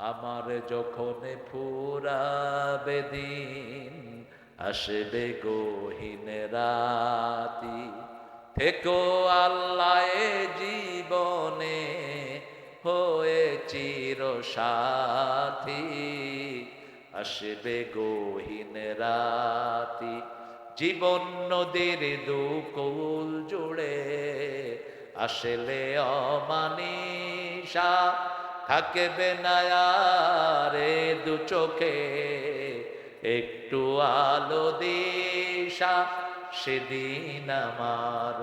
আমার যখন ফুরাবে দিন, আসবে গহীন রাতি। থেকো আল্লাহ জীবনে হয়ে চির সাথী আসবে গহীন রাতি। জীবন নদীর দুকুল জুড়ে আসলে অমানিসা থাকবে না রে দু চোখে। একটু আলো দিশা, সেদিন আমার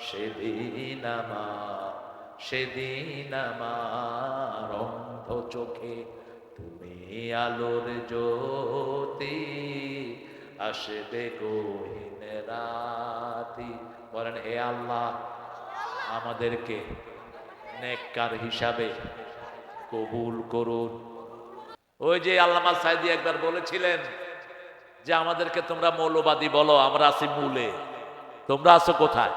সেদিন আমার সেদিন আমার অন্ধ চোখে। তুমি আলোর জ্যোতি, আসবে গহীন রাতি। বলেন, হে আল্লাহ, আমাদেরকে নেককার হিসাবে কবুল করুন। ওই যে আল্লামা সাইদি একবার বলেছিলেন যে, আমাদেরকে তোমরা মৌলবাদী বলো, আমরা আছি মূলে। তোমরা আছো কোথায়?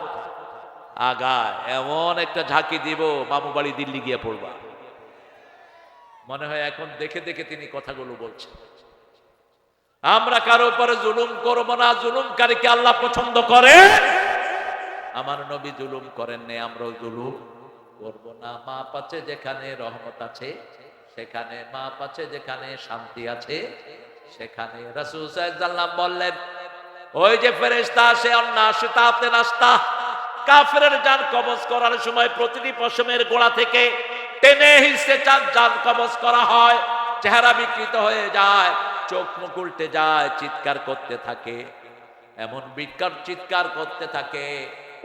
আগায় এমন একটা ঝাঁকি দিব, মামু বাড়ি দিল্লি গিয়ে পড়বা। মনে হয় এখন দেখে দেখে তিনি কথাগুলো বলছেন। আমরা কারও উপরে জুলুম করব না, জুলুমকারীকে আল্লাহ পছন্দ করে। আমার নবী জুলুম করেন নে আমরাও জুলুম। করব না। মা পাচ্ছে যেখানে রহমত আছে, সেখানে মা পাচ্ছে যেখানে শান্তি আছে, সেখানে রাসূল সাল্লাল্লাহু বললেন, ওই যে ফেরেশতা, সে অন্নাশিতাতে নাস্তা। কাফেরের জান কবজ করার সময় প্রতিটি পশমের গোড়া থেকে টেনে হিসে চাঁদ জান কবজ করা হয়। চেহারা বিকৃত হয়ে যায়, চোখ মুখ উল্টে যায়, চিৎকার করতে থাকে। এমন বিকার চিৎকার করতে থাকে।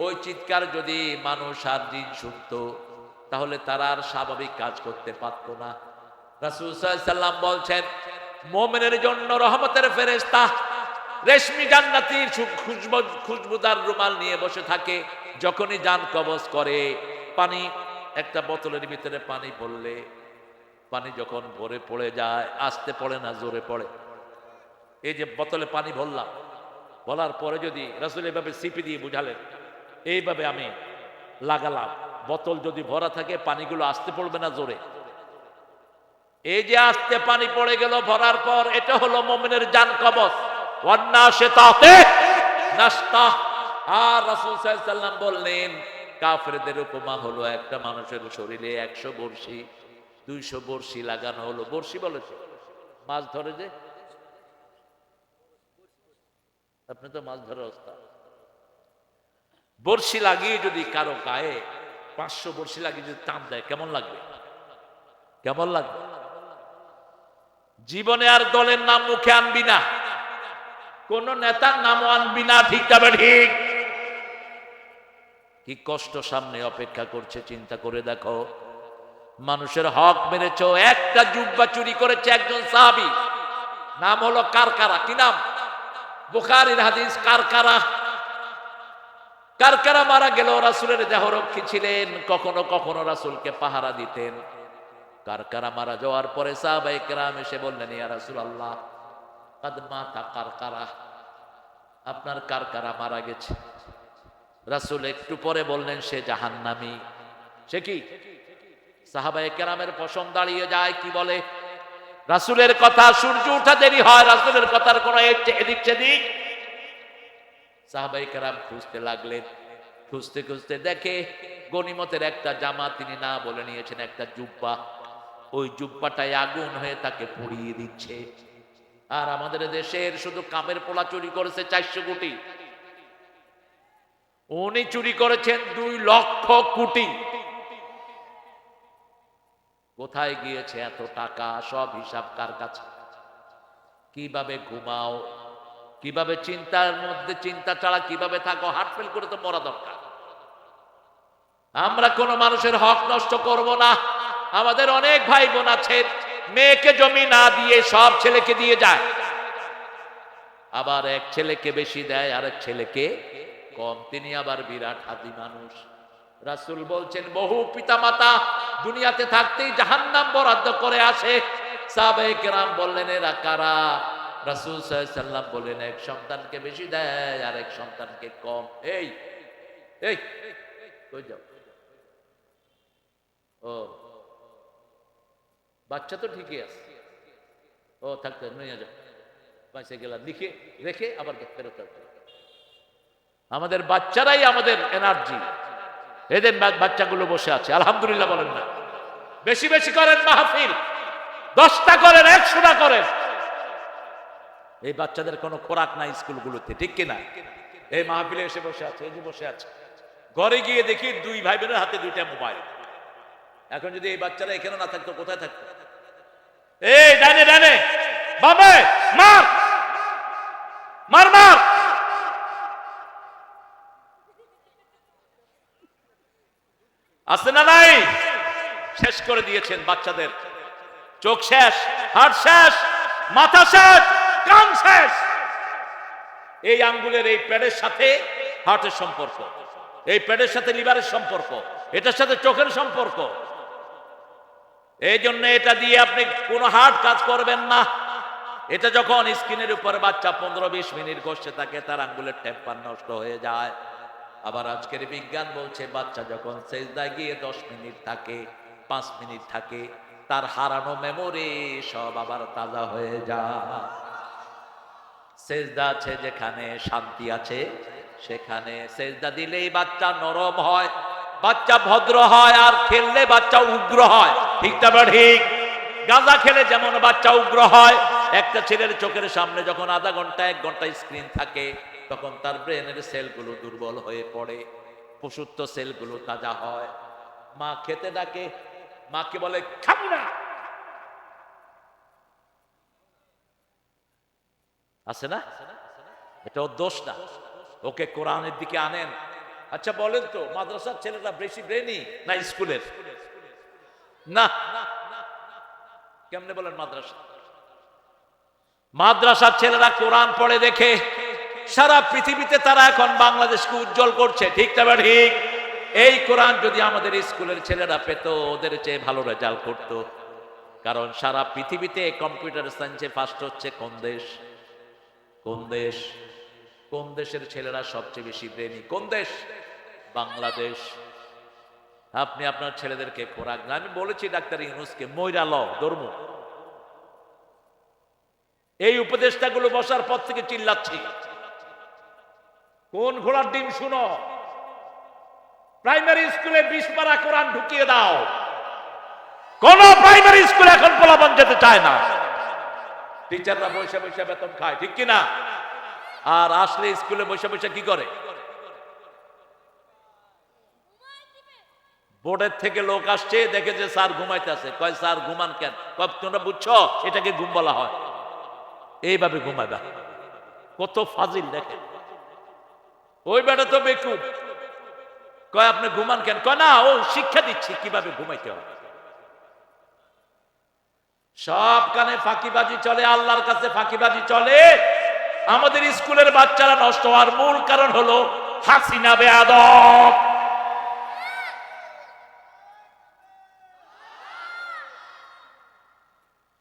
ওই চিৎকার যদি মানুষ আর দিন শুনতো তাহলে তারা আর স্বাভাবিক কাজ করতে পারতো না। রাসূল সাল্লাম বলছেন, মোমেনের জন্য রহমতের ফেরেশতা রেশমি জান্নাতির খুশবুদার রুমাল নিয়ে বসে থাকে, যখনই যান কবজ করে। পানি, একটা বোতলের ভিতরে পানি পড়লে, পানি যখন ভরে পড়ে যায়, আসতে পড়ে না, জোরে পড়ে। এই যে বোতলে পানি ভরলাম বলার পরে যদি রাসুল এভাবে সিপি দিয়ে বুঝালেন, এইভাবে আমি লাগালাম। বোতল যদি ভরা থাকে, পানিগুলো আসতে পড়বে না জোরে। এই যে আস্তে পানি পড়ে গেল ভরার পর, এটা হলো মোমিনের জান কবচ। শরীরে একশো বর্ষি দুইশো লাগানো হলো। মাছ ধরে যে? আপনি তো মাছ বর্ষি লাগিয়ে যদি কারও গায়ে পাঁচশো বর্ষি লাগিয়ে যদি টান দেয়, কেমন লাগবে? কেমন লাগবে? জীবনে আর দলের নাম মুখে আনবি না। কোন নেতার নামও আনবি না, ঠিক তবে ঠিক? কি কষ্ট সামনে অপেক্ষা করছে, চিন্তা করে দেখো। মানুষের হক মেরেছ, একটা জুব্বা চুরি করেছে একজন সাহাবি। নাম হলো কারকারা, কি নাম? বুখারির হাদিস, কারকারা। কারকারা মারা গেল, রাসুলের দেহরক্ষী ছিলেন? কখনো কখনো রাসুলকে পাহারা দিতেন। কারকারা মারা যাওয়ার পরে সাহাবাই কেরাম এসে বললেন, ইয়া রাসুল আল্লাহ কাদমাতা কারকারা আপনার কারকারা মারা গেছে? রাসুল একটু পরে বললেন, সে জাহান্নামি। সে কি? সাহাবাই কেরামের পশম দাঁড়িয়ে যায়, কি বলে? রাসুলের কথা, সূর্য উঠা দেরি হয়, রাসুলের কথার কোনো এদিক সেদিক সাহাবাই কেরাম খুঁজতে লাগলেন। খুঁজতে খুঁজতে দেখে গনিমতের একটা জামা তিনি না বলে নিয়েছেন, একটা জুব্বা। ওই জুব্বাটায় আগুন হয়ে তাকে পুড়িয়ে দিচ্ছে। আর আমাদের দেশের শুধু কামের পোলা চুরি করেছে চারশো কোটি। উনি চুরি করেছেন দুই লক্ষ কোটি। কোথায় গিয়েছে এত টাকা? সব হিসাব কার কাছে? কীভাবে ঘুমাও? কীভাবে চিন্তার মধ্যে চিন্তা ছাড়া কীভাবে থাকো হার্ট ফেল করে তো মরা দরকার। আমরা কোন মানুষের হক নষ্ট করব না। আমাদের অনেক ভাই বোন আছে, মেয়েকে জমি না দিয়ে সব ছেলেকে দিয়ে যায়। আবার এক ছেলেকে বেশি দেয় আর এক ছেলেকে কম। তিনি আবার বিরাট হাতি মানুষ। রাসূল বলছেন, বহু পিতামাতা দুনিয়াতে থাকতেই জাহান্নাম বরাদ্দ করে আসে। সাহাবায়ে কেরাম বললেন, এরা কারা? রাসূল সাল্লাম বললেন, এক সন্তানকে বেশি দেয় আর এক সন্তানকে কম। এই এই যাও? ও, বাচ্চা তো ঠিকই আছে। ও থাকতে নিয়ে যাও। পাশে গেলাম, লিখে রেখে আবার ফেরত আমাদের বাচ্চারাই আমাদের এনার্জি এদের বাচ্চাগুলো বসে আছে, আলহামদুলিল্লাহ বলেন না। বেশি বেশি করেন মাহফিল। দশটা করেন, একশোটা করেন। এই বাচ্চাদের কোনো খোরাক নাই স্কুলগুলোতে, ঠিক কিনা? এই মাহফিলে এসে বসে আছে, এই যে বসে আছে। ঘরে গিয়ে দেখি দুই ভাই বোনের হাতে দুইটা মোবাইল। এখন যদি এই বাচ্চারা এখানে না থাকতো, কোথায় থাকতো? এই, ডানে ডানে। বাবা মার! মার মার! আছে না নাই? শেষ করে দিয়েছেন বাচ্চাদের। চোখ শেষ হাট শেষ, মাথা শেষ। কান শেষ। এই আঙ্গুলের এই প্যাডের সাথে হার্টের সম্পর্ক, এই প্যাডের সাথে লিভারের সম্পর্ক, এটার সাথে চোখের সম্পর্ক। এই জন্য এটা দিয়ে আপনি কোনো হার্ট কাজ করবেন না। এটা যখন স্ক্রিনের উপরে বাচ্চা পনেরো বিশ মিনিট বসে থাকে, তার আঙ্গুলের টেম্পার নষ্ট হয়ে যায়। আবার আজকের বিজ্ঞান বলছে, বাচ্চা যখন সেজদায় গিয়ে দশ মিনিট থাকে, পাঁচ মিনিট থাকে, তার হারানো মেমোরি সব আবার তাজা হয়ে যায়। সেজদা আছে যেখানে শান্তি আছে, সেখানে সেজদা দিলেই বাচ্চা নরম হয়, বাচ্চা ভদ্র হয়, আর খেললে বাচ্চা উগ্র হয়। ঠিক বা ঠিক? গাঁজা খেলে যেমন বাচ্চা উগ্র হয়, একটা ছেলের চোখের সামনে যখন আধা ঘণ্টা, এক ঘণ্টা স্ক্রিন থাকে, তখন তার ব্রেনের সেলগুলো দুর্বল হয়ে পড়ে পশুত্ব সেলগুলো তাজা হয়। মা খেতে ডাকে, মাকে বলে, খাব না। আছে না? এটা দোষ না। ওকে কোরআনের দিকে আনেন। আচ্ছা বলেন তো, মাদ্রাসার ছেলেরা বেশি ব্রেনি না স্কুলের? না। কেমনে বলেন মাদ্রাসা? মাদ্রাসার ছেলেরা কোরআন পড়ে দেখে সারা পৃথিবীতে তারা এখন বাংলাদেশকে উজ্জ্বল করছে। ঠিক না ঠিক? এই কোরআন যদি আমাদের স্কুলের ছেলেরা পেত, ওদের চেয়ে ভালো রেজাল্ট করত। কারণ সারা পৃথিবীতে কম্পিউটার সায়েন্সে ফার্স্ট হচ্ছে কোন দেশ? কোন দেশ? কোন দেশের ছেলেরা সবচেয়ে বেশি প্রেমী? কোন দেশ? বাংলাদেশ। আপনি আপনার ছেলেদেরকে খোরাক আমি বলেছি ডাক্তার ইউনুসকে, ময়রা ল ধর্ম। এই উপদেষ্টাগুলো বসার পর থেকে চিল্লাচ্ছি। কোন ঘোড়ার ডিম শুনো? প্রাইমারি স্কুলে বিশ পারা কোরআন ঢুকিয়ে দাও। কোন প্রাইমারি স্কুলে এখন পোলাপান যেতে চায় না। টিচাররা বসে বসে বেতন খায়, ঠিক কিনা? আর আসলে স্কুলে বসে বসে কি করে? বোর্ডের থেকে লোক আসছে, দেখে যে স্যার ঘুমাইতেছে। কয়, স্যার, ঘুমান কেন? কয়, তোমরা বুঝছ? এটাকে ঘুম বলা হয়। এইভাবে ঘুমাইবা। কত ফাজিল, দেখেন। ওই বেটা তো বেকুব। কয়, আপনি ঘুমান কেন? কয়, না, ও শিক্ষা দিচ্ছি কীভাবে ঘুমাইতে হবে? সব কানে ফাঁকিবাজি চলে, আল্লাহর কাছে ফাঁকিবাজি চলে। আমাদের স্কুলের বাচ্চারা নষ্ট হওয়ার মূল কারণ হলো হাসিনা বেয়াদব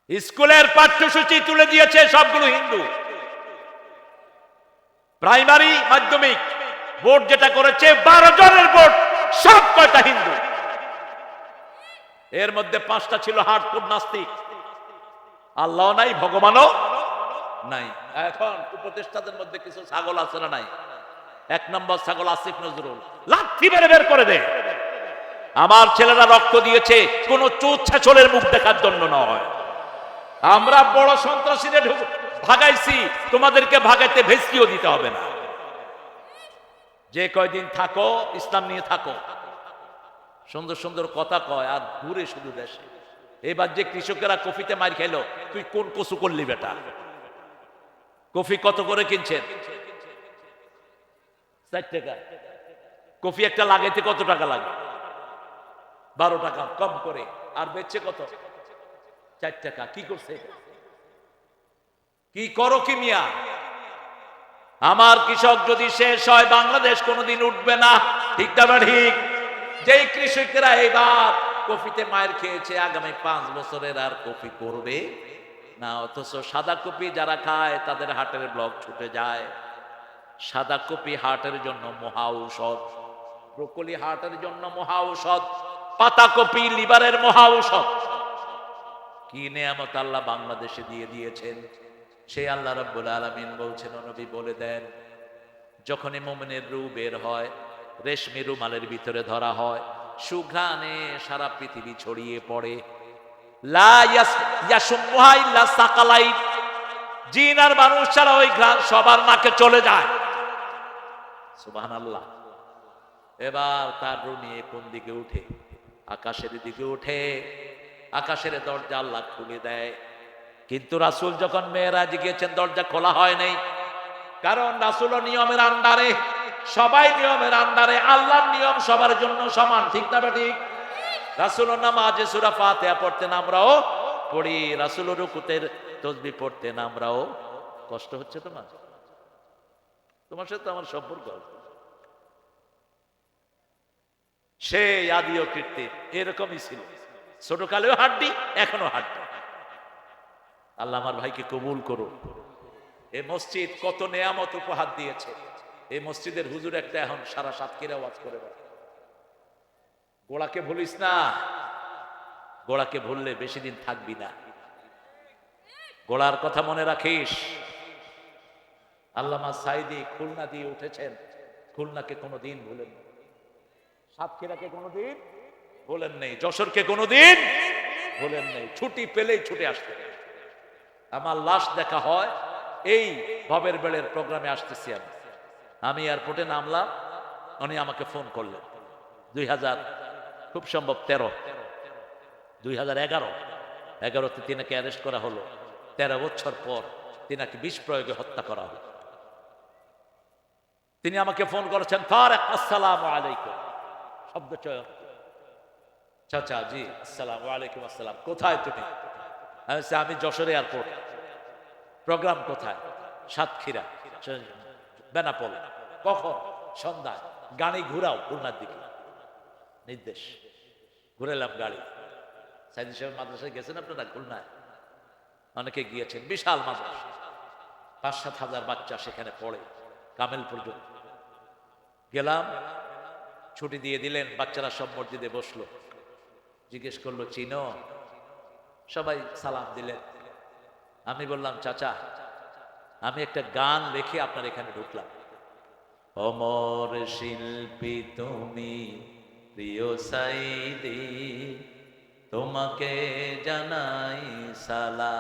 স্কুলের পাঠ্যসূচি তুলে দিয়েছে সবগুলো হিন্দু। প্রাইমারি, মাধ্যমিক, বোর্ড যেটা করেছে, বারো জনের বোর্ড, সব কয়টা হিন্দু। এর মধ্যে পাঁচটা ছিল হার্ডকোর নাস্তিক। আল্লাহ নাই ভগবানও নাই। এখন উপদেষ্টাদের মধ্যে কিছু ছাগল আছে না নাই? এক নম্বর ছাগল আসিফ নজরুল। লাথি মেরে বের করে দে। আমার ছেলেরা রক্ত দিয়েছে কোন চোর ছেচলের মুখ দেখার জন্য নয়। আমরা বড় সন্ত্রাসীদের ভাগাইছি তোমাদেরকে ভাগাইতে ভেস্কিও দিতে হবে না। যে কয়দিন থাকো ইসলাম নিয়ে থাকো। সুন্দর সুন্দর কথা কয় আর ঘুরে শুধু দেশে। এবার যে কৃষকেরা কফিতে মার খেলো তুই কোন কচু করলি বেটা? কফি কত করে কিনছেন? ষাট টাকা। কফি একটা লাগাইতে কত টাকা লাগে? বারো টাকা, কম করে। আর বেচছে কত? চার টাকা। কি করছে? কি করো কি মিয়া? আমার কৃষক যদি শেষ হয়, বাংলাদেশ কোনোদিন উঠবে না। ঠিক না ঠিক? যেই কৃষকেরা এবার কফিতে মায়ের খেয়েছে, আগামী পাঁচ বছরের আর কফি করবে? না, অথচ সাদা কপি যারা খায়, তাদের হাটের ব্লক ছুটে যায়। সাদা কপি হার্টের জন্য মহা ঔষধ। ব্রোকলি হার্টের জন্য মহা ঔষধ। পাতা কপি লিভারের মহা ঔষধ। কি নেয়ামত আল্লাহ বাংলাদেশে দিয়ে দিয়েছেন। সেই আল্লাহ রব্বুল আলমিন বলছেন নবী, বলে দেন, যখনই মোমেনের রু বের হয়, রেশমি রুমালের ভিতরে ধরা হয় সুঘ্রাণে সারা পৃথিবী ছড়িয়ে পড়ে। জিন আর মানুষ ছাড়া ওই ঘ্রাণ সবার নাকে চলে যায়। সুবহানাল্লাহ। এবার তার নিয়ে কোন দিকে উঠে? আকাশের দিকে উঠে। আকাশের দরজা আল্লাহ খুলে দেয়। কিন্তু রাসূল যখন মেয়েরাজ গিয়েছেন, দরজা খোলা হয় নাই। কারণ রাসূল নিয়মের আন্ডারে, সবাই নিয়মের আন্ডারে, আল্লাহর নিয়ম সবার জন্য সমান, ঠিক না ঠিক রাসূল নামাজে সূরা ফাতিহা পড়তেন আমরাও পড়ি রাসূল রুকুতের তসবি পড়তেন আমরাও। কষ্ট হচ্ছে তোমার? তোমার সাথে আমার সম্পর্ক সেই আদিও কীর্তি, এরকমই ছিল। ছোটকালেও হাড্ডি, এখনও হাড্ডি। আল্লাহ আমার ভাইকে কবুল করো এই মসজিদ কত নেয়ামত উপহার দিয়েছে। এই মসজিদের হুজুর একটা এখন সারা সাতক্ষীরা ওয়াজ করে। গোড়াকে ভুলিস না। গোড়াকে ভুললে বেশি দিন থাকবি না। গোড়ার কথা মনে রাখিস। আল্লামা সাইদি খুলনা দিয়ে উঠেছেন। খুলনাকে কোনো দিন ভুলেন সাতক্ষীরাকে কোনোদিন ভুলেন নেই। যশোরকে কোনোদিন ভুলেন নেই। ছুটি পেলেই ছুটে আসতে আমার লাশ দেখা হয়। এই ভবের বেড়ের প্রোগ্রামে আসতেছি আমি। আমি এয়ারপোর্টে নামলাম, উনি আমাকে ফোন করলেন। দুই হাজার, খুব সম্ভব তেরো। দুই হাজার এগারো। এগারোতে তিনাকে অ্যারেস্ট করা হলো। তেরো বছর পর তিনাকে বিষ প্রয়োগে হত্যা করা হলো। তিনি আমাকে ফোন করেছেন তারেক আসসালাম আলাইকুম। শব্দ চয়ন চাচা, জি, আসসালাম ওয়ালাইকুম আসসালাম। কোথায় তুমি? আমি যশোর এয়ারপোর্ট। প্রোগ্রাম কোথায়? সাতক্ষীরা। বেনাপোল। কখন? সন্ধ্যায়। গাড়ি ঘুরাও খুলনার দিকে। নির্দেশ। ঘুরেলাম গাড়ি। সাইদ সাহেব মাদ্রাসায় গেছেন আপনারা খুলনায়? অনেকে গিয়েছেন। বিশাল মাদ্রাসা। পাঁচ সাত হাজার বাচ্চা সেখানে পড়ে। কামেল পর্যন্ত গেলাম। ছুটি দিয়ে দিলেন। বাচ্চারা সব মসজিদে বসল। জিজ্ঞেস করল, চিনো? সবাই সালাম দিলেন। আমি বললাম, চাচা, আমি একটা গান লিখে আপনার এখানে ঢুকলাম। অমর শিল্পী তুমি, প্রিয় সাইদি তোমাকে জানাই সালা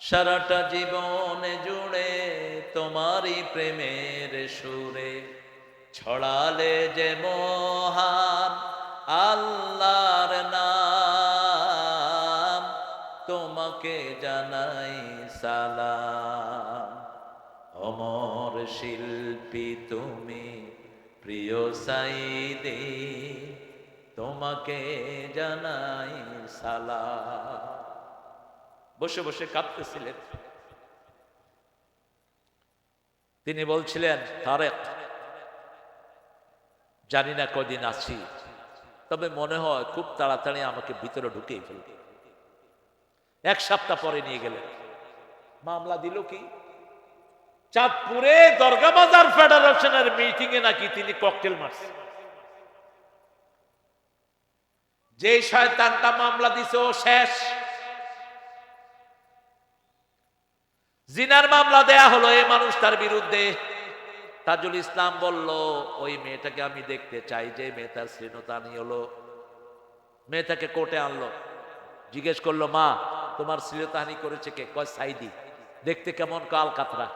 সারাটা জীবন জুড়ে তোমারই প্রেমের সুরে ছড়ালে যে জানাই সালাম। অমর শিল্পী তুমি, প্রিয় সাইদে তোমাকে জানাই সালাম। বসে বসে কাঁদতেছিলেন। তিনি বলছিলেন, তারেক, জানি না কদিন আছি, তবে মনে হয় খুব তাড়াতাড়ি আমাকে ভিতরে ঢুকেই ফেলবে। এক সপ্তাহ পরে নিয়ে গেলেন। মামলা দিল কি? চাঁদপুরে দরগা বাজার ফেডারেশনের মিটিং এ নাকি তিনি ককটেল মারছেন। যে শয়তানটা মামলা দিছে, ও শেষ। জিনার মামলা দেয়া হলো এই মানুষ তার বিরুদ্ধে। তাজুল ইসলাম বলল, ওই মেয়েটাকে আমি দেখতে চাই, যে মেয়ে তার শ্রীনতানি হলো। মেয়েটাকে কোর্টে আনলো। জিজ্ঞেস করল, মা, তোমার শ্লীলতাহানি করেছে কে? কয়, সাইদি। দেখতে কেমন কাল কাতরা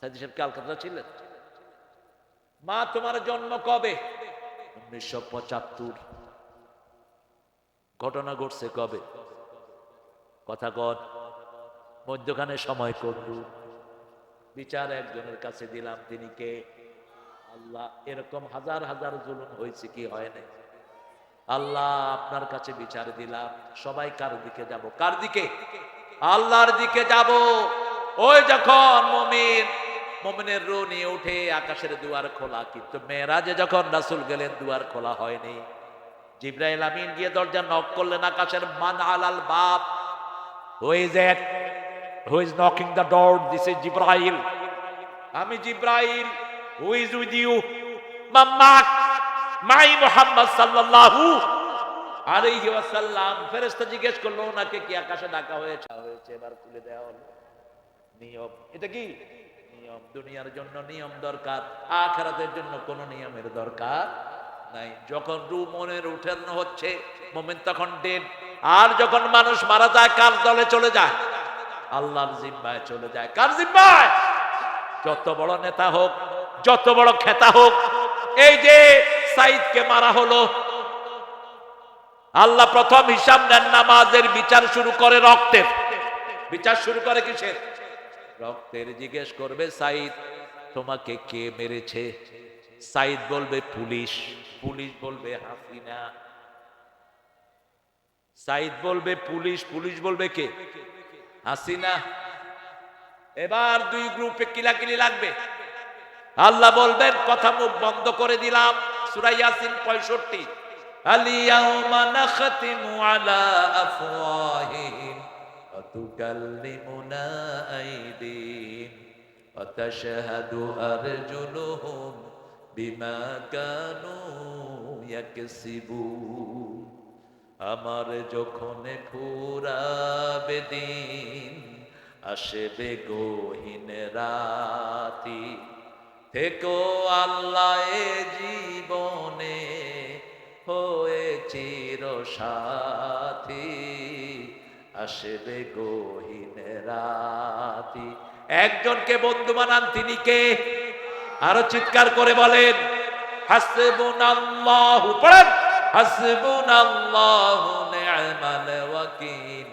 সাইদি সাহেব কাল কাতরা ছিলেন। মা, তোমার জন্ম কবে? উনিশশো পঁচাত্তর। ঘটনা ঘটছে কবে? কথা কন। মধ্যখানে সময় করলু বিচার একজনের কাছে দিলাম। তিনি কে? আল্লাহ, এরকম হাজার হাজার জুলুম হয়েছে কি হয় নাই? আল্লাহ আপনার কাছে বিচার দিলাম, সবাই কার দিকে যাব? কার দিকে? আল্লাহর দিকে যাব। ওই যখন মমিন, মমিনের রু নিয়ে উঠে আকাশের দুয়ার খোলা, কিন্তু মেয়েরাজে যখন রাসুল গেলেন, দুয়ার খোলা হয়নি। জিব্রাইল আমিন গিয়ে দরজা নক করলেন, আকাশের মান আলাল বাপ who who is knocking the door this is Jibrail আমি Jibrail. Who is with you মাম্মাক মাই মোহাম্মদ সাল্লাল্লাহু আলাইহি ওয়াসাল্লাম ফেরেশতা জিজ্ঞেস করল, ওনাকে কি আকাশে ডাকা হয়েছে? হয়েছে, এবার খুলে দেওয়া হলো। নিয়ম, এটা কি? নিয়ম, দুনিয়ার জন্য নিয়ম দরকার, আখেরাতের জন্য কোনো নিয়মের দরকার নাই। যখন রু মনের উঠানো হচ্ছে, মোমেন তখন ডেন আর যখন মানুষ মারা যায়, কার দলে চলে যায়? আল্লাহর জিম্মায় চলে যায়। কার জিম্মায়? যত বড় নেতা হোক, যত বড় খেতা হোক, এই যে সাইদকে মারা হলো। আল্লাহ প্রথম হিসাব নেন নামাজের বিচার শুরু করে রক্তের। বিচার শুরু করে কিসের? রক্তের। জিজ্ঞেস করবে, সাইদ, তোমাকে কে মেরেছে? সাইদ বলবে, পুলিশ। পুলিশ বলবে, হাসিনা। সাইদ বলবে, পুলিশ। পুলিশ বলবে, কে? হাসিনা। এবার দুই গ্রুপে কিলাকিলি লাগবে। আল্লাহ বলবেন, কথা মুখ বন্ধ করে দিলাম। সুরাইয়াসিন পঁয়ষট্টি আমার যখন ফুরাবে দিন আসবে গহীন রাতি থেকো আল্লাহ জীবনে হয়ে চির সাথী আসবে রাতি। একজনকে বন্ধু বানান, তিনি কে? আরও চিৎকার করে বলেন হাসবুন আল্লাহ পড়েন হাসবুন আল্লাহ নি'মাল ওয়াকিল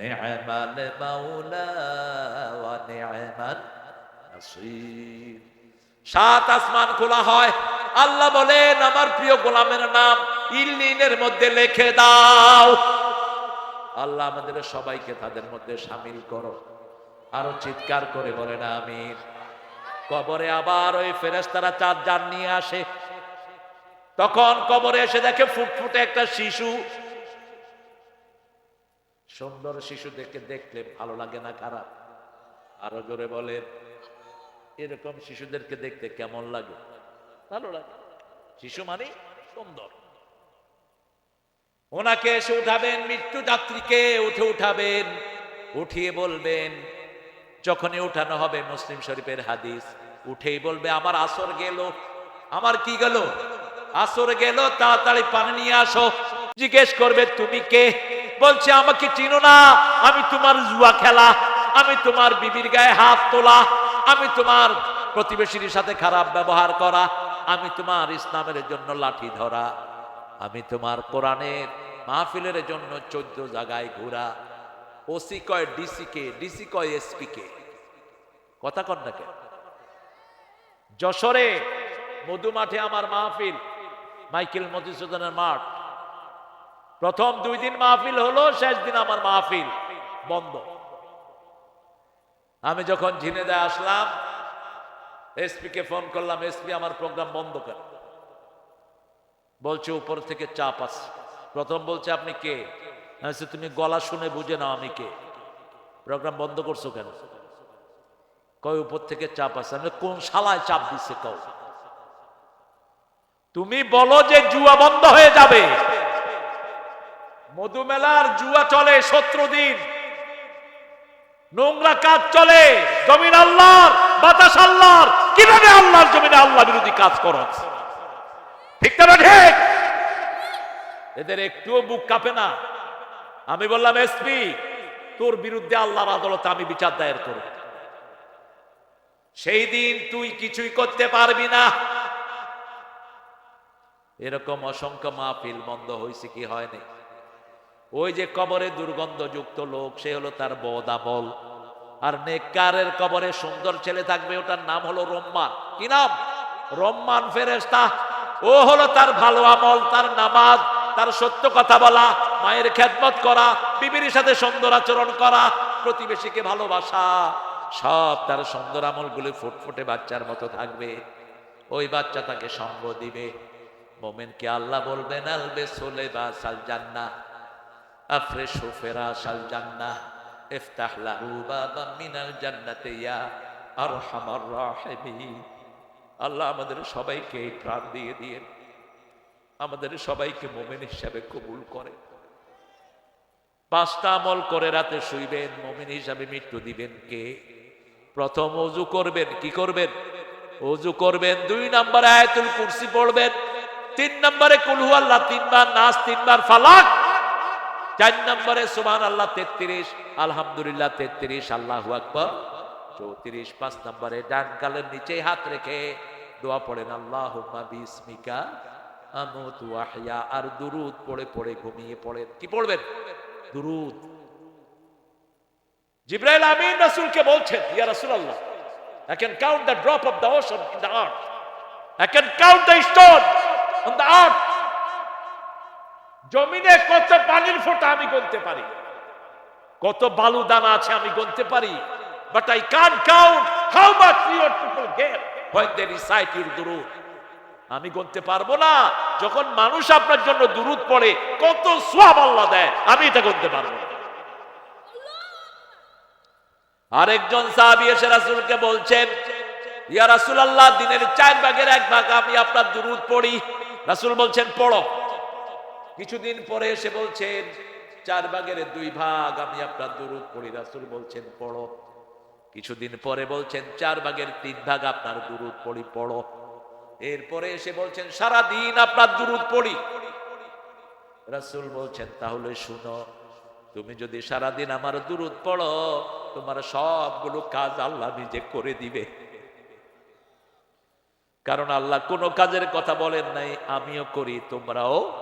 নি'মাল মাওলা ওয়া নি'মাল নাসির। সাত আসমান খোলা হয়। আল্লাহ বলেন, আমার প্রিয় গোলামের নাম ইল্লিনের মধ্যে লেখে দাও। আল্লাহ আমাদের সবাইকে তাদের মধ্যে সামিল করো। আরও চিৎকার করে বলেন আমির কবরে আবার ওই ফেরেস্তারা চার যান নিয়ে আসে। তখন কবরে এসে দেখে ফুটফুটে একটা শিশু। সুন্দর শিশু দেখে দেখলে ভালো লাগে না, খারাপ। আরও জোরে বলে এরকম শিশুদেরকে দেখতে কেমন লাগে? ভালো লাগে। শিশু মানে সুন্দর। ওনাকে এসে উঠাবেন, মৃত্যু যাত্রীকে উঠে উঠাবেন, উঠিয়ে বলবেন, যখনই উঠানো হবে মুসলিম শরীফের হাদিস, উঠেই বলবে, আমার আসর গেল। আমার কি গেল? আসর গেল, তাড়াতাড়ি পানি নিয়ে আসো। জিজ্ঞেস করবে, তুমি কে? বলছে, আমাকে চিনো না। আমি তোমার জুয়া খেলা। আমি তোমার বিবির গায়ে হাত তোলা। আমি তোমার প্রতিবেশীর সাথে খারাপ ব্যবহার করা, আমি তোমার ইসলামের জন্য লাঠি ধরা, আমি তোমার কোরআনের মাহফিলের জন্য চোদ্দ জায়গায় ঘোরা। ওসি কয় ডিসি কে ডিসি কয় এসপি কে? কথা কন না কেন? যশোরে মধু মাঠে আমার মাহফিল, মাইকেল মধুসূদনের মাঠ। প্রথম দুই দিন মাহফিল হলো, শেষ দিন আমার মাহফিল বন্ধ। আমি যখন ঝিনেদায় আসলাম এসপি কে ফোন করলাম, এসপি আমার প্রোগ্রাম বন্ধ করে বলছে, উপর থেকে চাপ আছে। প্রথম বলছে, আপনি কে? তুমি গলা শুনে বুঝে নাও আমি কে। প্রোগ্রাম বন্ধ করছ কেন? কয়, উপর থেকে চাপ আছে। আমি কোন শালায় চাপ দিচ্ছে কও? তুমি বলো যে জুয়া বন্ধ হয়ে যাবে। মধুমেলার জুয়া চলে সতেরো দিন। নোংরা কাজ চলে, জমিন আল্লাহর, বাতাস আল্লাহর। কীভাবে আল্লাহর জমিনে আল্লাহ বিরোধী কাজ করো? ঠিক না ঠিক। এদের একটুও বুক কাঁপে না। আমি বললাম, এসপি, তোর বিরুদ্ধে আল্লাহর আদালতে আমি বিচার দায়ের করব। সেই দিন তুই কিছুই করতে পারবি না। এরকম অসংখ্য মাহফিল বন্ধ হয়েছে কি হয়নি? ওই যে কবরে দুর্গন্ধযুক্ত লোক, সে হলো তার বদ আমল আর নেকারের কবরে সুন্দর ছেলে থাকবে, ওটার নাম হলো রম্মান। কি নাম? রম্মান ফেরেস্তা ও হলো তার ভালো আমল, তার নামাজ, তার সত্য কথা বলা, মায়ের খেদমত করা, বিবির সাথে সুন্দর আচরণ করা, প্রতিবেশীকে ভালোবাসা। সব তার সুন্দর আমলগুলি ফুটফুটে বাচ্চার মতো থাকবে। ওই বাচ্চা তাকে সঙ্গ দিবে। মোমেনকে আল্লাহ বলবেন, আলবে সোলে বা সাল জান্না আমাদের সবাইকে এই প্রাণ দিয়ে দিয়ে আমাদের সবাইকে মোমেন হিসাবে কবুল করে পাঁচটা আমল করে রাতে শুইবেন, মোমেন হিসাবে মৃত্যু দিবেন কে? প্রথম অজু করবেন, কি করবেন? অজু করবেন, দুই নম্বরে আয়াতুল কুরসি পড়বেন, তিন নম্বরে কুলহু আল্লাহ তিনবার নাস তিনবার ফালাক চার নম্বরে সুবহান আল্লাহ তেত্রিশ, আলহামদুলিল্লাহ তেত্রিশ, আল্লাহ আকবর। চৌত্রিশ, পাঁচ নম্বরে ডান গালের নিচে হাত রেখে দোয়া পড়েন আল্লাহ বিস্মিকা আমুতু আহইয়া আর দুরুদ পড়ে পড়ে ঘুমিয়ে পড়েন। কি পড়বেন? দুরুদ। জিব্রাইল আমিন রাসূলকে বলছেন, ইয়া রাসূলুল্লাহ, I can count the drop of the ocean in the earth. I can count the stone on the earth. জমিনে কত পানির ফোঁটা আমি গুনতে পারি? কত বালু দানা আছে আমি গুনতে পারি? But I can count how much your people get recite your দুরুদ আমি গুনতে পারব না। যখন মানুষ আপনার জন্য দুরুদ পড়ে, কত সোয়াব আল্লাহ দেয়, আমি এটা গুনতে পারব না। আরেকজন সাহাবী এসে রাসূলকে বলছেন, ইয়া রাসূলুল্লাহ, দিনের চার ভাগের এক ভাগ আমি আপনার দুরুদ পড়ি। রাসূল বলছেন, পড়ো। কিছুদিন পরে এসে বলছেন, চার ভাগের দুই ভাগ আমি আপনার দুরুদ পড়ি। রাসূল বলছেন, পড়ো। কিছুদিন পরে বলছেন, চার ভাগের তিন ভাগ আপনার দুরুদ পড়ি, পড়ো। এরপরে এসে বলছেন সারা দিন আপনার দুরুদ পড়ি। রাসূল বলছেন, তাহলে শুনো, তুমি যদি সারাদিন আমার দুরুদ পড়ো, তোমার সবগুলো কাজ আল্লাহ নিজে করে দিবে। কারণ আল্লাহ কোনো কাজের কথা বলেন নাই, আমিও করি, তোমরাও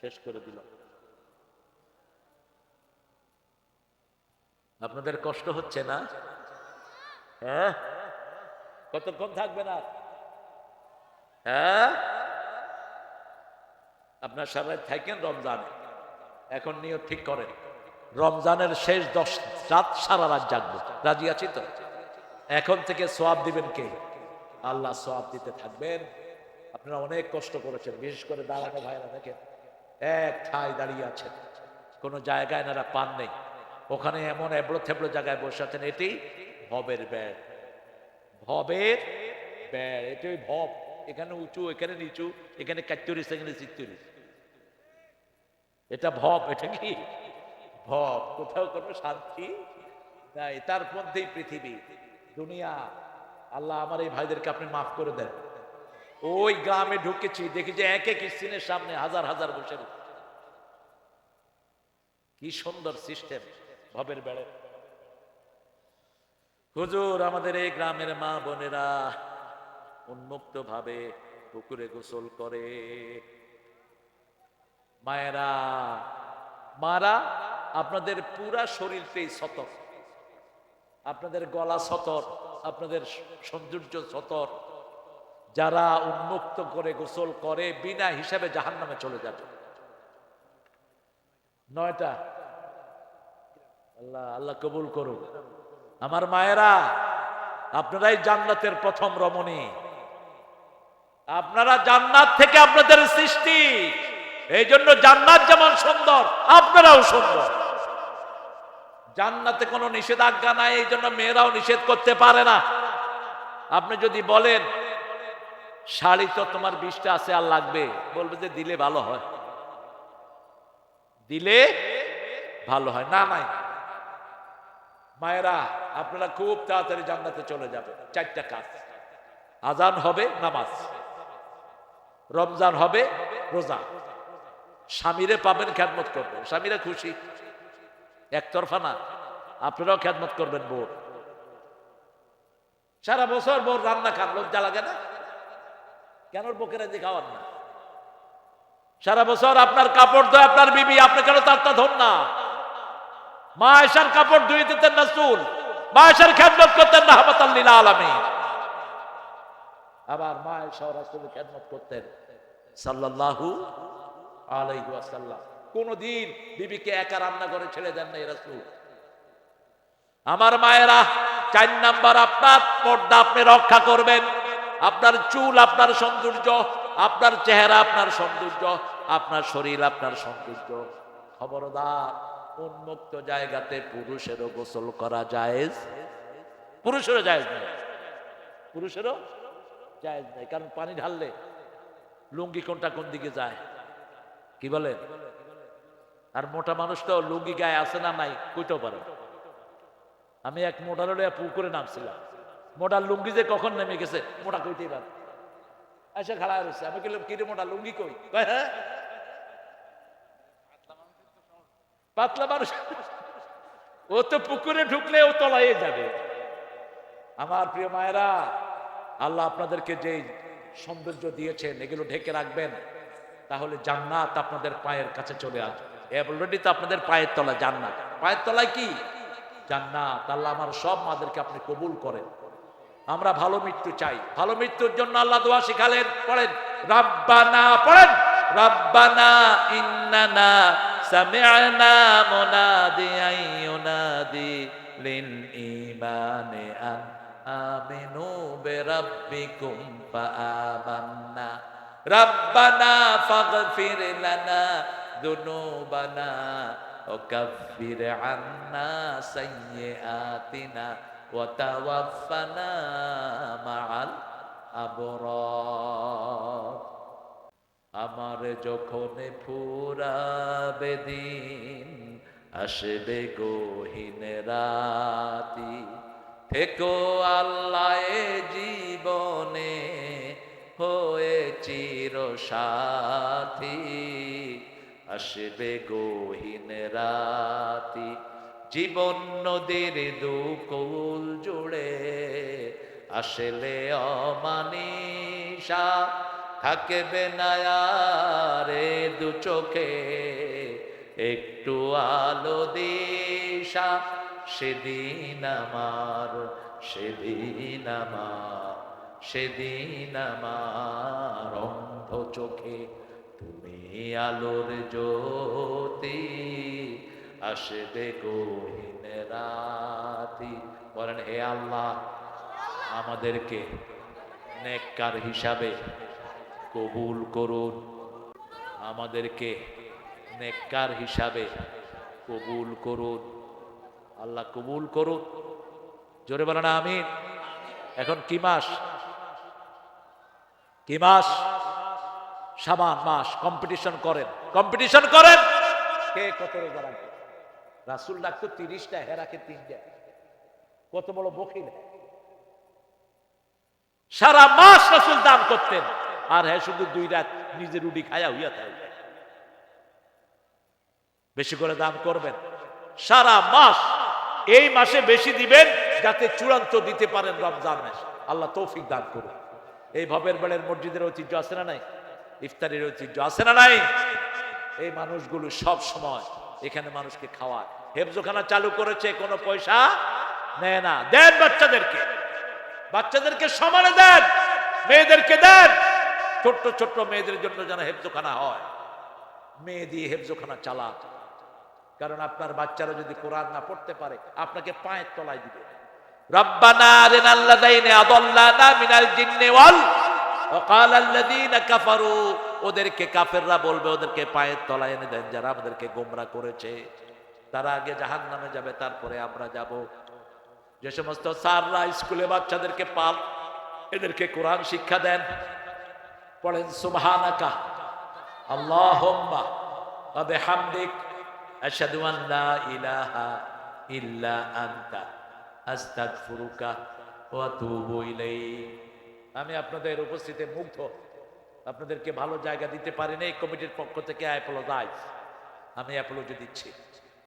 শেষ করে দিল। আপনাদের কষ্ট হচ্ছে না? হ্যাঁ? কতক্ষণ থাকবে না হ্যাঁ? আপনার সারা থাকেন রমজান। এখন নিয়ত ঠিক করেন। রমজানের শেষ দশ রাত সারা রাত জাগবো। রাজি আছি তো? এখন থেকে সোয়াব দিবেন কে? আল্লাহ সোয়াব দিতে থাকবেন। আপনারা অনেক কষ্ট করেছেন। বিশেষ করে দাঁড়ানো ভাইরা দেখেন। এক ঠাই দাঁড়িয়ে আছেন কোনো জায়গায় এনারা পান নেই। ওখানে এমন এবড়ো থেবড়ো জায়গায় বসে আছেন, এটি ভবের ব্যাগ ভবের ব্যাগ এটি ওই ভব। এখানে উঁচু, এখানে নিচু, এখানে কাত্তরিস এখানে চিত্তরিস এটা ভব, এটা কি? ভব, কোথাও কোনো শান্তি নাই। তার মধ্যেই পৃথিবী, দুনিয়া। আল্লাহ আমার এই ভাইদেরকে আপনি মাফ করে দেন। ওই গ্রামে ঢুকেছি, দেখি যে এক এক স্ক্রিনের সামনে হাজার হাজার বসে কি সুন্দর সিস্টেম, ভবের বেড়ে। হুজুর, আমাদের এই গ্রামের মা বোনেরা উন্মুক্ত ভাবে পুকুরে গোসল করে। মায়েরা, মারা আপনাদের পুরা শরীরটাই সতর। আপনাদের গলা সতর, আপনাদের সৌন্দর্য সতর। যারা উন্মুক্ত করে গোসল করে, বিনা হিসাবে জাহান নামে চলে যাবে। নয়টা? আল্লাহ আল্লাহ কবুল করুক। আমার মায়েরা, আপনারাই জান্নাতের প্রথম রমণী। আপনারা জান্নাত থেকে আপনাদের সৃষ্টি। এই জন্য জান্নাত যেমন সুন্দর, আপনারাও সুন্দর। জান্নাতে কোনো নিষেধাজ্ঞা নাই এই জন্য মেয়েরাও নিষেধ করতে পারে না। আপনি যদি বলেন শাড়ি তো তোমার বিষটা আছে, আর লাগবে। বলবে যে দিলে ভালো হয়। দিলে ভালো হয়। না নাই মায়েরা, আপনারা খুব তাড়াতাড়ি জান্নাতে চলে যাবে। চারটা কাজ। আজান হবে, নামাজ। রমজান হবে, রোজা। স্বামীরে পাবেন খ্যাতমত করবেন। স্বামীরা খুশি। একতরফা না। আপনারাও খ্যাতমত করবেন বোর সারা বছর বোর রান্না খান, লজ্জা লাগে না? কেন বকেরা দিয়ে খাওয়ান না? সারা বছর আপনার কাপড় ধোয়, আপনার বিবি, আপনি কেন তারটা ধর না? মা এসার কাপড় ধুয়ে দিতেন না চুল মা এসার খ্যাতমত করতেন না হামাতাল্লিলা আলামী আবার মা এসা রাসুল খ্যাতমত করতেন সাল্লাল্লাহু আলাইহি ওয়াসাল্লাম। কোনদিন বিবিকে একা রান্না করে ছেড়ে দেন রাসূল। আমার মায়েরা, চার নাম্বার আপনার পর্দা আপনি রক্ষা করবেন। আপনার চুল আপনার সৌন্দর্য, আপনার চেহারা আপনার সৌন্দর্য, আপনার শরীর আপনার সৌন্দর্য। খবরদার, উন্মুক্ত জায়গাতে পুরুষেরও গোসল করা জায়েজ? পুরুষেরও জায়েজ নেই পুরুষেরও জায়েজ নেই কারণ পানি ঢাললে লুঙ্গি কোনটা কোন দিকে যায়? কি বলে? আর মোটা মানুষ তো লুঙ্গি গায়ে আছে না নাই, কইতেও পারে আমি এক মোটার পুকুরে নামছিলাম। মোটার লুঙ্গি যে কখন নেমে গেছে, মোটা কইতেই পারে। এসে খাড়া রয়েছে আমি বললাম কিরে মোটা লুঙ্গি কই? হ্যাঁ? পাতলা মানুষ। ও তো পুকুরে ঢুকলে ও তলাইয়ে যাবে। আমার প্রিয় মায়েরা, আল্লাহ আপনাদেরকে যে সৌন্দর্য দিয়েছেন, এগুলো ঢেকে রাখবেন, তাহলে জান্নাত আপনাদের পায়ের কাছে চলে আসবে। অলরেডি তো আপনাদের পায়ের তলা জান্নাত। পায়ের তলায় কি? জান্নাত। আল্লাহ আমার সব মাদেরকে আপনি কবুল করেন। আমরা ভালো মৃত্যু চাই ভালো মৃত্যুর জন্য আল্লাহ দোয়া শিখালেন পড়েন রাব্বানা পড়েন রাব্বানা ইন্নানা সামি'না মুনাদিয়ান ইউনাদি লিল ঈমানি আন আমিনু বিরাব্বিকুম ফাআমান্না রাব্বানা ফাগফির লানা যুনুবানা وكفر عنا سيئاتنا وتوفنا مع الأبرار আমার যখন ফুরাবে দিন আসবে গহীন রাতি থেকো আল্লাহ এ জীবনে হয়ে চির সাথী আসবে গহীন রাতি জীবন নদীর দুকুল জুড়ে আসলে অমানিসা থাকবে নায়ারে দু চোখে। একটু আলো দিশা, সেদিন আমার সেদিন আমার সেদিন আমার অন্ধ চোখে। তুমি আলোর জ্যোতি আসবে রাতি। বলেন, হে আল্লাহ, আমাদেরকে নেককার হিসাবে কবুল করুন। আমাদেরকে নেককার হিসাবে কবুল করুন। আল্লাহ কবুল করুন জোরে বলেন আমি এখন কি মাস? কি মাস? সাবান মাস। কম্পিটিশন করেন। কম্পিটিশন করেন। কে কত রোজা রাখবে রাসুল ডাকতো তিরিশটা হেরাকে তিনটা। কত বড় বকিল। সারা মাস রাসুল দান করতেন। আর হ্যাঁ শুধু দুই রাত নিজে রুটি খায়া হইয়া থাকে বেশি করে দান করবেন। সারা মাস এই মাসে বেশি দিবেন যাতে চূড়ান্ত দিতে পারেন রমজান মাস। আল্লাহ তৌফিক দান করুন। এই ভবের বেড়ের মসজিদের ঐতিহ্য আছে না নাই? ইফতারের ঐতিহ্য আছে না নাই? এই মানুষগুলো সব সময় এখানে মানুষকে খাওয়ায় হেফজোখানা চালু করেছে কোনো পয়সা নেয় না দেন বাচ্চাদেরকে বাচ্চাদেরকে সমানে দেন মেয়েদেরকে দেন ছোট্ট ছোট্ট মেয়েদের জন্য যেন হেফজোখানা হয় মেয়ে দিয়ে হেফজোখানা চালাক কারণ আপনার বাচ্চারা যদি কোরআন না পড়তে পারে আপনাকে পায়ের তলায় দিবে রব্বানা আরিনা আল্লাযাইনা আদাল্লানা মিনাল জিন্নি ওয়াল وقال الذين كفروا ওদেরকে কাফেররা বলবে, ওদেরকে পায়ের তলায় এনে দেন যারা আমাদেরকে গোমরা করেছে। তারা আগে জাহান্নামে যাবে, তারপরে আমরা যাব। যে সমস্ত স্যাররা স্কুলে বাচ্চাদেরকে পাল, এদেরকে কোরআন শিক্ষা দেন। পড়েন, সুবহানাকা, আল্লাহুম্মা ওয়া বিহামদিক আশহাদু আন লা ইলাহা ইল্লা আনতা, আস্তাগফিরুকা ওয়া আতুবু ইলাইক। আমি আপনাদের উপস্থিতে মুগ্ধ। আপনাদেরকে ভালো জায়গা দিতে পারি না এই কমিটির পক্ষ থেকে অ্যাপোলো দায় আমি অ্যাপোলজি দিচ্ছি।